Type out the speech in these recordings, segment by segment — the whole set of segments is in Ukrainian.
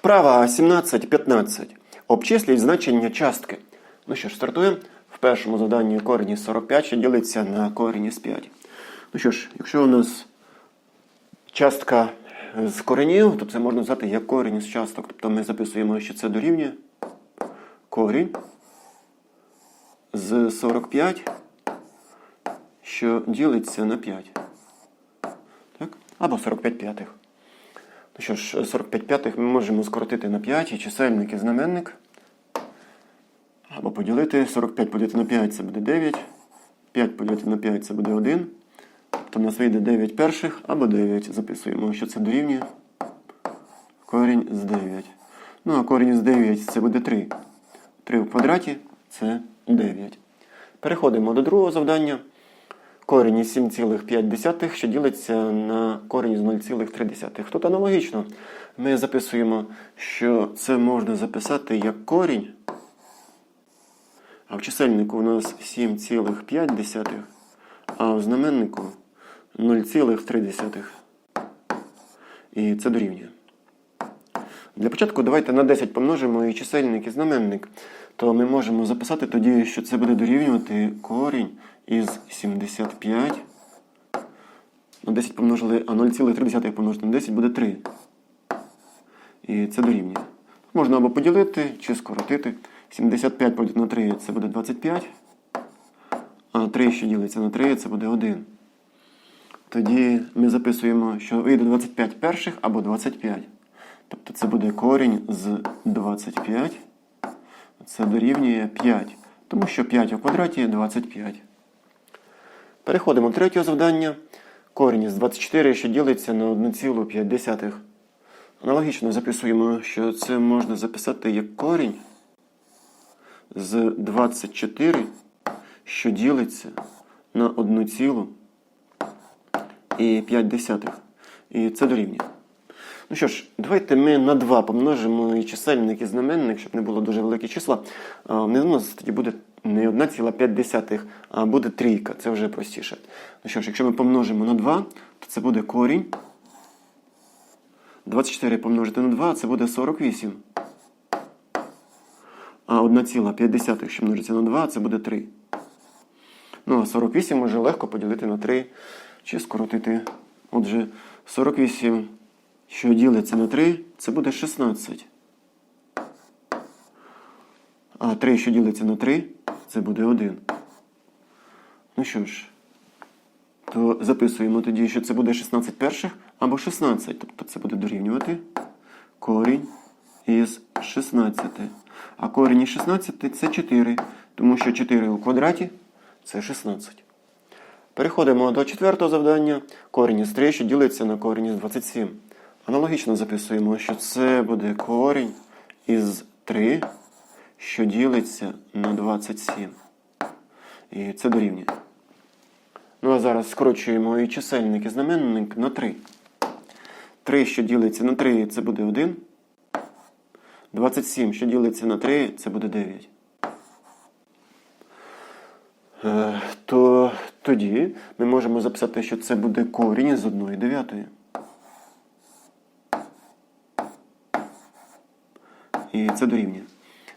Вправа 17-15. Обчисліть значення частки. Ну що ж, стартуємо. В першому заданні корінь із 45, що ділиться на корінь із 5. Ну що ж, якщо у нас частка з коренів, то це можна взяти як корінь із часток. Тобто ми записуємо, що це дорівнює корінь з 45, що ділиться на 5. Так? Або 45 п'ятих. Ну що ж, 45 п'ятих ми можемо скоротити на 5 і чисельник і знаменник. Або поділити 45 поділити на 5 це буде 9. 5 поділити на 5 це буде 1. Тобто у нас вийде 9 перших або 9. Записуємо, що це дорівнює. Корінь з 9. Ну, а корінь з 9 це буде 3. 3 в квадраті це 9. Переходимо до другого завдання. Корінь із 7,5, що ділиться на корінь з 0,3. Тут аналогічно. Ми записуємо, що це можна записати як корінь. А в чисельнику у нас 7,5, а в знаменнику 0,3. І це дорівнює. Для початку давайте на 10 помножимо і чисельник, і знаменник. То ми можемо записати тоді, що це буде дорівнювати корінь із 75. На 10 помножили, а 0,3 помножити на 10 буде 3. І це дорівнює. Можна або поділити, чи скоротити. 75 поділити на 3 це буде 25. А 3, що ділиться на 3, це буде 1. Тоді ми записуємо, що вийде 25 перших або 25. Тобто це буде корінь з 25. Це дорівнює 5. Тому що 5 у квадраті 25. Переходимо до третього завдання. Корінь з 24, що ділиться на 1,5. Аналогічно записуємо, що це можна записати як корінь з 24, що ділиться на 1,5. І це дорівнює. Ну що ж, давайте ми на 2 помножимо і чисельник і знаменник, щоб не було дуже великі числа. Внизу у нас тоді буде не 1,5, а буде трійка. Це вже простіше. Ну що ж, якщо ми помножимо на 2, то це буде корінь. 24 помножити на 2, це буде 48. А 1,5, що множиться на 2, це буде 3. Ну, а 48 може легко поділити на 3 чи скоротити. Отже, 48, що ділиться на 3, це буде 16. А 3, що ділиться на 3, це буде 1. Ну що ж, то записуємо тоді, що це буде 16 перших або 16. Тобто це буде дорівнювати корінь із 16. А корінь із 16 це 4, тому що 4 у квадраті це 16. Переходимо до четвертого завдання. Корінь із 3, що ділиться на корінь із 27. Аналогічно записуємо, що це буде корінь із 3, що ділиться на 27. І це дорівнює. Ну а зараз скорочуємо і чисельник і знаменник на 3. 3, що ділиться на 3, це буде 1. 27, що ділиться на 3, це буде 9. Е, то тоді ми можемо записати, що це буде корінь з 1 дев'ятої. І це дорівнює.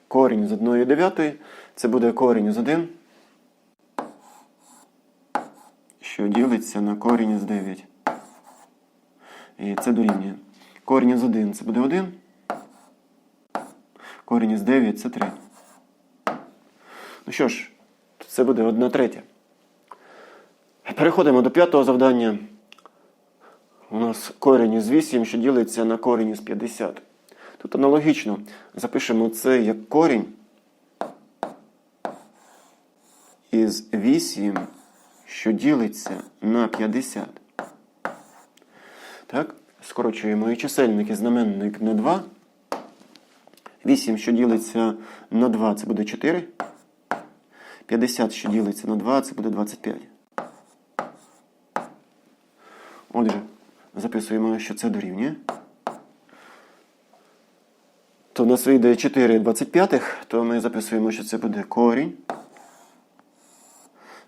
Корінь з 1 дев'ятої це буде корінь з 1, що ділиться на корінь з 9. І це дорівнює. Корінь з 1 це буде 1. Корінь із 9 це 3. Ну що ж, це буде 1 третя. Переходимо до п'ятого завдання. У нас корінь із 8, що ділиться на корінь із 50. Тут аналогічно запишемо це як корінь із 8, що ділиться на 50. Так, скорочуємо і чисельник і знаменник на 2. 8, що ділиться на 2, це буде 4. 50, що ділиться на 2, це буде 25. Отже, записуємо, що це дорівнює. То в нас вийде 4 25, то ми записуємо, що це буде корінь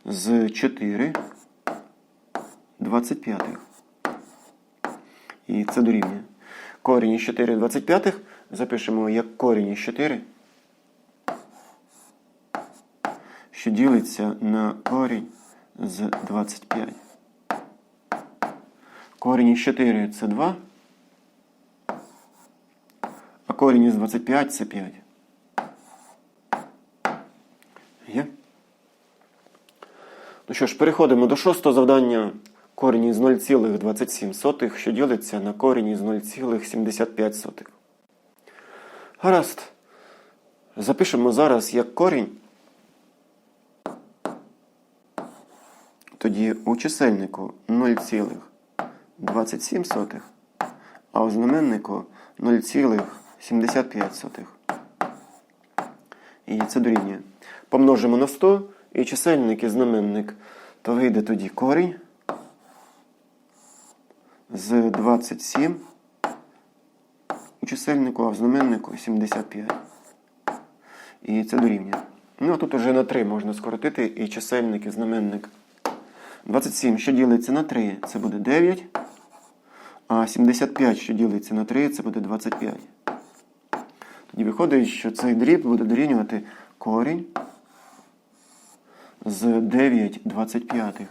з 4 25. І це дорівнює. корінь із 4 25 запишемо як корінь із 4, що ділиться на корінь з 25. Корінь із 4 це 2, а корінь із 25 це 5. Є? Ну що ж, переходимо до шостого завдання. Корінь із 0,27, що ділиться на корінь із 0,75. Гаразд. Запишемо зараз як корінь. Тоді у чисельнику 0,27, а у знаменнику 0,75. І це дорівнює. Помножимо на 100 і чисельник і знаменник, то вийде тоді корінь з 27 у чисельнику, а в знаменнику 75. І це дорівнює. Ну, а тут уже на 3 можна скоротити і чисельник, і знаменник. 27, що ділиться на 3, це буде 9. А 75, що ділиться на 3, це буде 25. Тоді виходить, що цей дріб буде дорівнювати корінь з 9 25.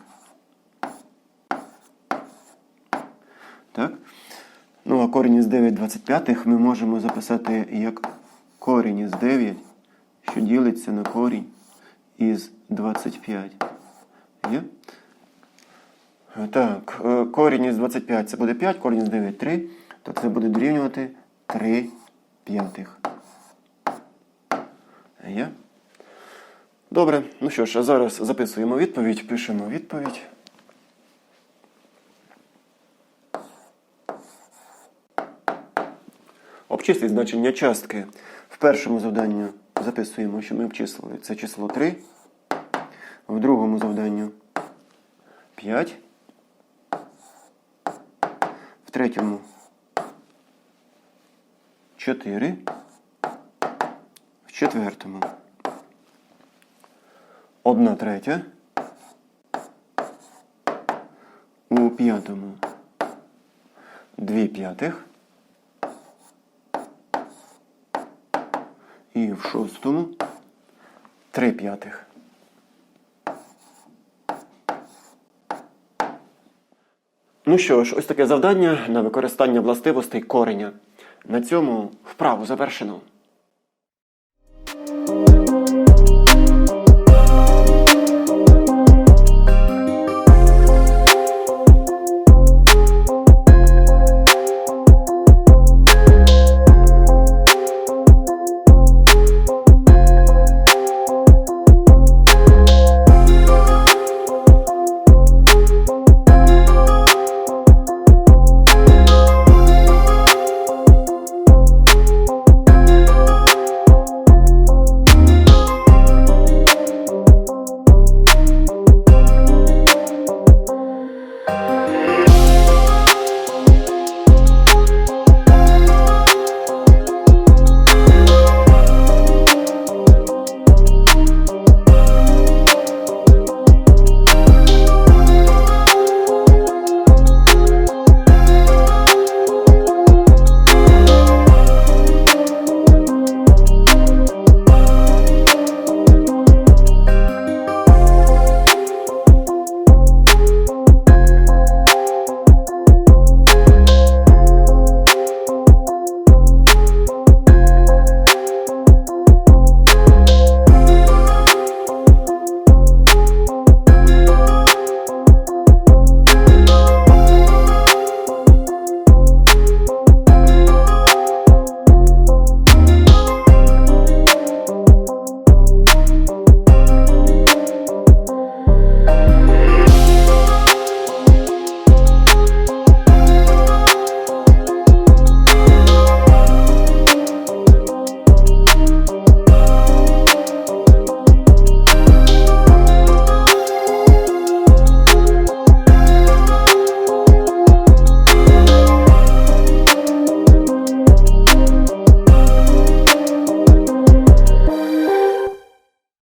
Так? Ну, а корінь із 9 25 ми можемо записати як корінь із 9, що ділиться на корінь із 25. Є? Так, е, корінь із 25 це буде 5, корінь із 9 3, то це буде дорівнювати 3 п'ятих. Є? Добре, ну що ж, а зараз записуємо відповідь, пишемо відповідь. Обчисліть значення частки. В першому завданні записуємо, що ми обчислили. Це число 3. В другому завданню 5. В третьому 4. Четвертому. Одна третя. У п'ятому. Дві п'ятих. І в шостому. Три п'ятих. Ну що ж, ось таке завдання на використання властивостей кореня. На цьому вправу завершено.